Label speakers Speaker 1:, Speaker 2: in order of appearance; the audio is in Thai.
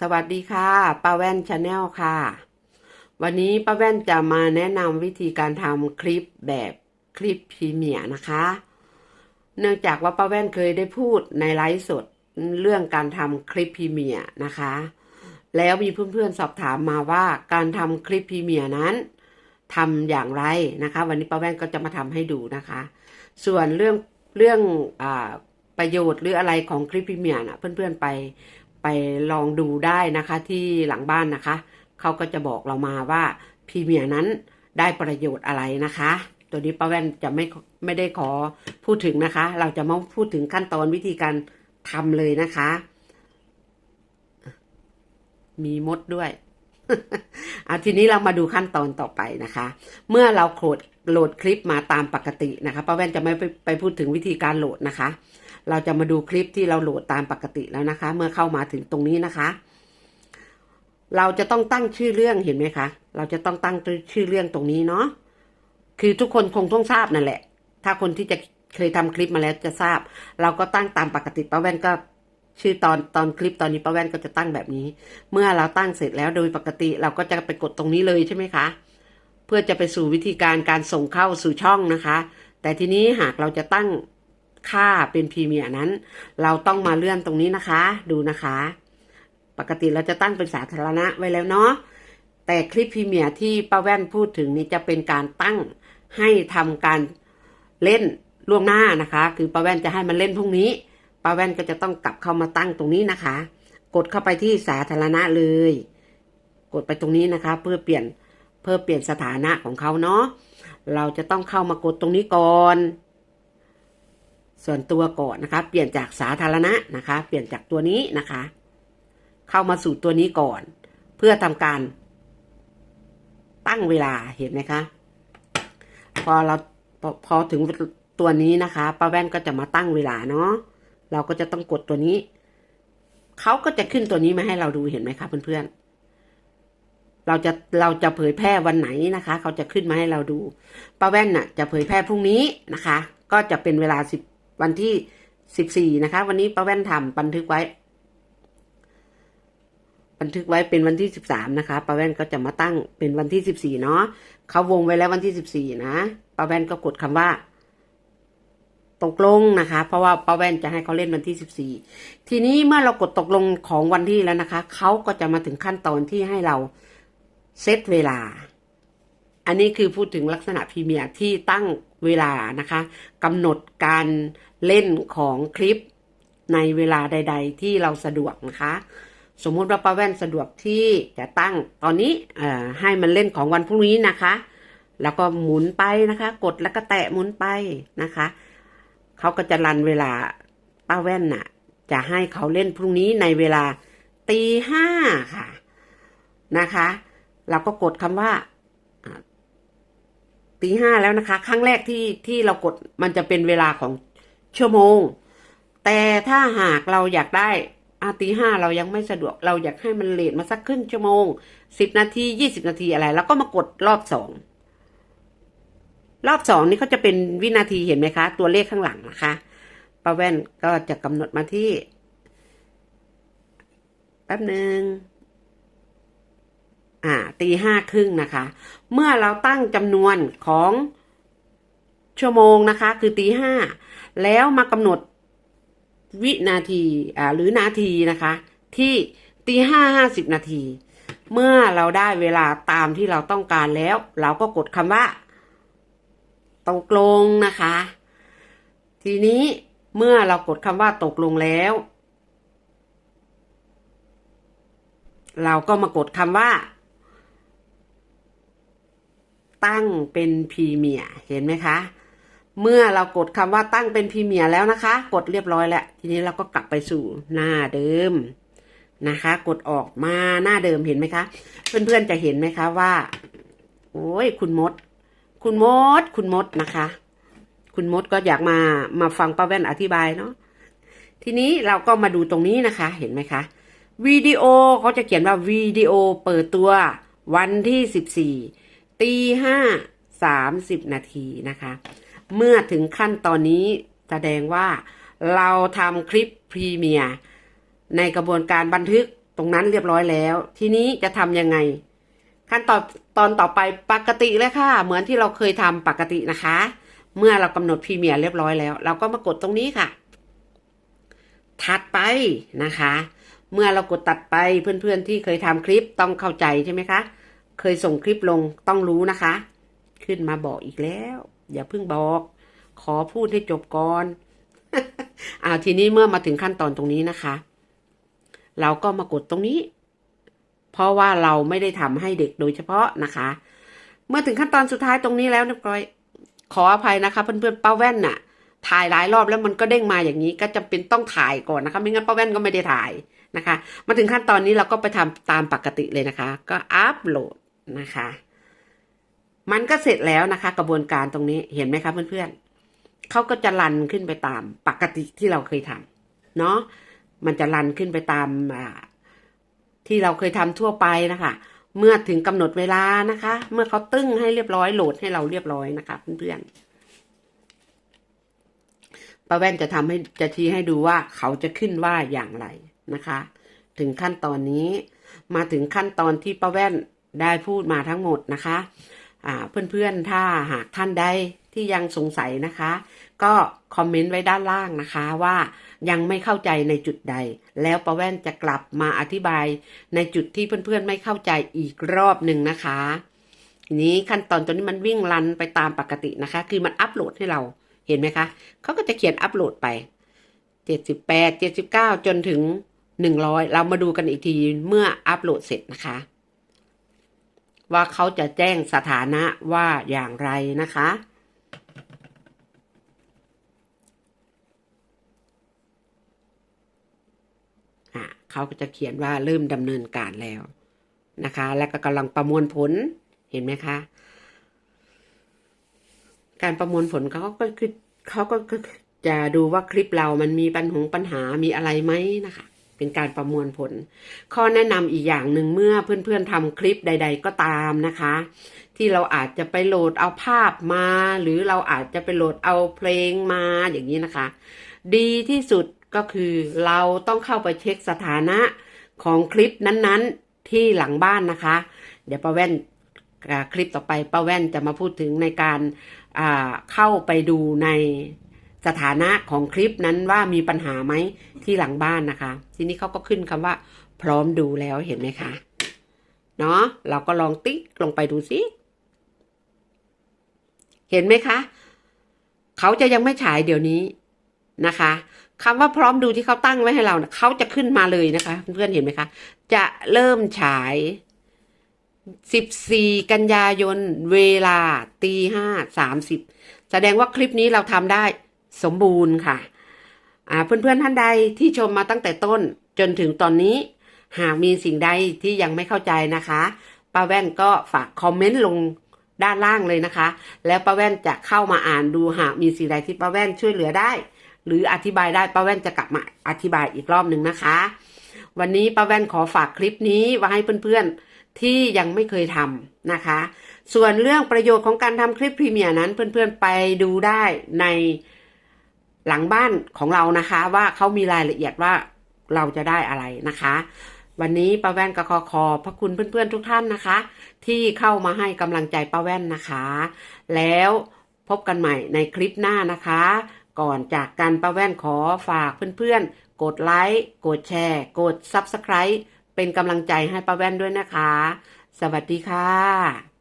Speaker 1: สวัสดีค่ะป้าแว่นชาแนลค่ะ วันนี้ป้าแว่นจะมาแนะนำวิธีการทำคลิปแบบคลิปพรีเมียร์นะคะ เนื่องจากว่าป้าแว่นเคยได้พูดในไลฟ์สดเรื่องการทำคลิปพรีเมียร์นะคะ แล้วมีเพื่อนๆสอบถามมาว่าการทำคลิปพรีเมียร์นั้นทำอย่างไรนะคะ วันนี้ป้าแว่นก็จะมาทำให้ดูนะคะ ส่วนเรื่องเรื่องอประโยชน์หรืออะไรของคลิปพรีเมียร์นะเพื่อนๆไป ไปลองดูได้นะคะที่หลังบ้านนะคะ เขาก็จะบอกเรามาว่าพรีเมียร์นั้นได้ประโยชน์อะไรนะคะ ตัวนี้ป้าแว่นจะไม่ไม่ได้ขอพูดถึงนะคะ เราจะมาพูดถึงขั้นตอนวิธีการทำเลยนะคะ มีมดด้วยเอาทีนี้เรามาดูขั้นตอนต่อไปนะคะ เมื่อเราโหลดโหลดคลิปมาตามปกตินะคะป้าแว่นจะไม่ไปไปพูดถึงวิธีการโหลดนะคะ เราจะมาดูคลิปที่เราโหลดตามปกติแล้วนะคะ เมื่อเข้ามาถึงตรงนี้นะคะ เราจะต้องตั้งชื่อเรื่องเห็นไหมคะ เราจะต้องตั้งชื่อเรื่องตรงนี้เนาะคือทุกคนคงต้องทราบนั่นแหละ ถ้าคนที่จะเคยทำคลิปมาแล้วจะทราบ เราก็ตั้งตามปกติป้าแว่นก็ชื่อตอนตอนคลิปตอนนี้ป้าแว่นก็จะตั้งแบบนี้ เมื่อเราตั้งเสร็จแล้วโดยปกติเราก็จะไปกดตรงนี้เลยใช่ไหมคะ เพื่อจะไปสู่วิธีการการส่งเข้าสู่ช่องนะคะ แต่ทีนี้หากเราจะตั้ง ค่าเป็นพรีเมียร์นั้น เราต้องมาเลื่อนตรงนี้นะคะ ดูนะคะ ปกติเราจะตั้งเป็นสาธารณะไว้แล้วเนาะแต่คลิปพรีเมียร์ที่ป้าแว่นพูดถึงนี้จะเป็นการตั้งให้ทำการเล่นล่วงหน้านะคะ คือป้าแว่นจะให้มันเล่นพรุ่งนี้ป้าแว่นก็จะต้องกลับเข้ามาตั้งตรงนี้นะคะ กดเข้าไปที่สาธารณะเลย กดไปตรงนี้นะคะ เพื่อเปลี่ยนเพื่อเปลี่ยนสถานะของเขาเนาะเราจะต้องเข้ามากดตรงนี้ก่อน ส่วนตัวก่อนนะคะ เปลี่ยนจากสาธารณะนะคะ เปลี่ยนจากตัวนี้นะคะ เข้ามาสู่ตัวนี้ก่อน เพื่อทำการ ตั้งเวลาเห็นไหมคะ พอเราพอพอถึงตัวนี้นะคะป้าแว่นก็จะมาตั้งเวลาเนาะเราก็จะต้องกดตัวนี้เขาก็จะขึ้นตัวนี้มาให้เราดูเห็นไหมคะเพื่อนๆเราจะเราจะเผยแพร่วันไหนนะคะ เขาจะขึ้นมาให้เราดูป้าแว่นน่ะ จะเผยแพร่พรุ่งนี้นะคะ ก็จะเป็นเวลาสิบ วันที่สิบสี่นะคะ วันนี้ป้าแว่นทำบันทึกไว้ บันทึกไว้เป็นวันที่สิบสามนะคะป้าแว่นก็จะมาตั้งเป็นวันที่สิบสี่เนาะเขาวงไว้แล้ววันที่สิบสี่นะป้าแว่นก็กดคำว่าตกลงนะคะ เพราะว่าป้าแว่นจะให้เขาเล่นวันที่สิบสี่ทีนี้เมื่อเรากดตกลงของวันที่แล้วนะคะ เขาก็จะมาถึงขั้นตอนที่ให้เราเซตเวลา อันนี้คือพูดถึงลักษณะพรีเมียร์ที่ตั้งเวลานะคะกำหนดการเล่นของคลิปในเวลาใด ๆ ที่เราสะดวกนะคะ สมมุติว่าป้าแว่นสะดวกที่จะตั้งตอนนี้ให้มันเล่นของวันพรุ่งนี้นะคะ แล้วก็หมุนไปนะคะ กดแล้วก็แตะหมุนไปนะคะเขาก็จะรันเวลาป้าแว่นน่ะ จะให้เขาเล่นพรุ่งนี้ในเวลาตีห้าค่ะนะคะ เราก็กดคำว่า ตีห้าแล้วนะคะ ครั้งแรกที่ที่เรากดมันจะเป็นเวลาของชั่วโมง แต่ถ้าหากเราอยากได้อาตีห้าเรายังไม่สะดวกเราอยากให้มันเลทมาสักครึ่งชั่วโมงสิบนาทียี่สิบนาทีอะไร แล้วก็มากดรอบสองรอบสองนี่เขาจะเป็นวินาทีเห็นไหมคะ ตัวเลขข้างหลังนะคะป้าแว่นก็จะกำหนดมาที่แป๊บหนึ่ง อ่าตีห้าครึ่งนะคะ เมื่อเราตั้งจำนวนของชั่วโมงนะคะ คือตีห้าแล้วมากำหนดวินาทีอ่าหรือนาทีนะคะ ที่ตีห้าห้าสิบนาที เมื่อเราได้เวลาตามที่เราต้องการแล้ว เราก็กดคำว่าตกลงนะคะ ทีนี้เมื่อเรากดคำว่าตกลงแล้ว เราก็มากดคำว่า ตั้งเป็นพรีเมียร์เห็นไหมคะ เมื่อเรากดคำว่าตั้งเป็นพรีเมียร์แล้วนะคะ กดเรียบร้อยแล้ว ทีนี้เราก็กลับไปสู่หน้าเดิมนะคะ กดออกมาหน้าเดิมเห็นไหมคะ เพื่อนๆจะเห็นไหมคะว่า โอ้ยคุณมด คุณมด คุณมดนะคะ คุณมดก็อยากมามาฟังป้าแว่นอธิบายเนาะทีนี้เราก็มาดูตรงนี้นะคะ เห็นไหมคะวิดีโอเขาจะเขียนว่าวิดีโอเปิดตัววันที่สิบสี่ ตีห้าสามสิบนาทีนะคะ เมื่อถึงขั้นตอนนี้แสดงว่าเราทำคลิปพรีเมียร์ในกระบวนการบันทึกตรงนั้นเรียบร้อยแล้ว ทีนี้จะทำยังไง ขั้นตอนตอนต่อไปปกติเลยค่ะ เหมือนที่เราเคยทำปกตินะคะ เมื่อเรากำหนดพรีเมียร์เรียบร้อยแล้ว เราก็มากดตรงนี้ค่ะ ถัดไปนะคะ เมื่อเรากดตัดไปเพื่อนๆที่เคยทำคลิปต้องเข้าใจใช่ไหมคะ เคยส่งคลิปลงต้องรู้นะคะ ขึ้นมาบอกอีกแล้ว อย่าเพิ่งบอก ขอพูดให้จบก่อนอ่าทีนี้เมื่อมาถึงขั้นตอนตรงนี้นะคะ เราก็มากดตรงนี้ เพราะว่าเราไม่ได้ทำให้เด็กโดยเฉพาะนะคะ เมื่อถึงขั้นตอนสุดท้ายตรงนี้แล้วเรียบร้อย ขออภัยนะคะ เพื่อนๆป้าแว่นน่ะ ถ่ายหลายรอบแล้วมันก็เด้งมาอย่างนี้ ก็จำเป็นต้องถ่ายก่อนนะคะ ไม่งั้นป้าแว่นก็ไม่ได้ถ่ายนะคะ มาถึงขั้นตอนนี้เราก็ไปทำตามปกติเลยนะคะ ก็อัปโหลด นะคะ มันก็เสร็จแล้วนะคะ กระบวนการตรงนี้เห็นไหมคะเพื่อนๆเขาก็จะรันขึ้นไปตามปกติที่เราเคยทำเนาะมันจะรันขึ้นไปตามที่เราเคยทำทั่วไปนะคะ เมื่อถึงกำหนดเวลานะคะ เมื่อเขาตึ้งให้เรียบร้อยโหลดให้เราเรียบร้อยนะคะเพื่อนๆป้าแว่นจะทำให้จะชี้ให้ดูว่าเขาจะขึ้นว่าอย่างไรนะคะ ถึงขั้นตอนนี้มาถึงขั้นตอนที่ป้าแว่น ได้พูดมาทั้งหมดนะคะเพื่อนๆ ถ้าหากท่านใดที่ยังสงสัยนะคะ ก็คอมเมนต์ไว้ด้านล่างนะคะว่ายังไม่เข้าใจในจุดใด แล้วป้าแว่นจะกลับมาอธิบายในจุดที่เพื่อนๆ ไม่เข้าใจอีกรอบหนึ่งนะคะทีนี้ขั้นตอนตัวนี้มันวิ่งรันไปตามปกตินะคะ คือมันอัปโหลดให้เราเห็นไหมคะเขาก็จะเขียนอัปโหลดไปเจ็ดสิบแปดเจ็ดสิบเก้าจนถึงหนึ่งร้อยเรามาดูกันอีกทีเมื่ออัปโหลดเสร็จนะคะ ว่าเขาจะแจ้งสถานะว่าอย่างไรนะคะ เขาก็จะเขียนว่าเริ่มดำเนินการแล้วนะคะ และก็กำลังประมวลผลเห็นไหมคะ การประมวลผลเขาก็คือเขาก็จะดูว่าคลิปเรามันมีปัญหาปัญหามีอะไรไหมนะคะ เป็นการประมวลผล ข้อแนะนำอีกอย่างหนึ่งเมื่อเพื่อนๆทำคลิปใด ๆ ก็ตามนะคะ ที่เราอาจจะไปโหลดเอาภาพมา หรือเราอาจจะไปโหลดเอาเพลงมาอย่างนี้นะคะ ดีที่สุดก็คือเราต้องเข้าไปเช็คสถานะของคลิปนั้นๆที่หลังบ้านนะคะ เดี๋ยวป้าแว่นอ่าคลิปต่อไปป้าแว่นจะมาพูดถึงในการเข้าไปดูใน สถานะของคลิปนั้นว่ามีปัญหาไหมที่หลังบ้านนะคะ ทีนี้เขาก็ขึ้นคำว่า พร้อมดูแล้วเห็นไหมคะเนาะเราก็ลองติ๊กลงไปดูสิเห็นไหมคะเขาจะยังไม่ฉายเดี๋ยวนี้นะคะคำว่าพร้อมดูที่เขาตั้งไว้ให้เรานะเขาจะขึ้นมาเลยนะคะ เพื่อนเห็นไหมคะ จะเริ่มฉาย 14 กันยายน เวลาตีห้าสามสิบแสดงว่าคลิปนี้เราทำได้ สมบูรณ์ค่ะอ่าเพื่อนๆท่านใดที่ชมมาตั้งแต่ต้นจนถึงตอนนี้ หากมีสิ่งใดที่ยังไม่เข้าใจนะคะป้าแว่นก็ฝากคอมเมนต์ลงด้านล่างเลยนะคะ แล้วป้าแว่นจะเข้ามาอ่านดูหากมีสิ่งใดที่ป้าแว่นช่วยเหลือได้ หรืออธิบายได้ป้าแว่นจะกลับมาอธิบายอีกรอบหนึ่งนะคะ วันนี้ป้าแว่นขอฝากคลิปนี้ไว้ให้เพื่อนๆที่ยังไม่เคยทำนะคะ ส่วนเรื่องประโยชน์ของการทำคลิปพรีเมียร์นั้นเพื่อนๆไปดูได้ใน หลังบ้านของเรานะคะ ว่าเขามีรายละเอียดว่าเราจะได้อะไรนะคะ วันนี้ป้าแว่นก็ขอขอบพระคุณเพื่อนๆทุกท่านนะคะ ที่เข้ามาให้กำลังใจป้าแว่นนะคะ แล้วพบกันใหม่ในคลิปหน้านะคะ ก่อนจากกันป้าแว่นขอฝากเพื่อนๆ กดไลค์กดแชร์ กด Subscribe เป็นกำลังใจให้ป้าแว่นด้วยนะคะ สวัสดีค่ะ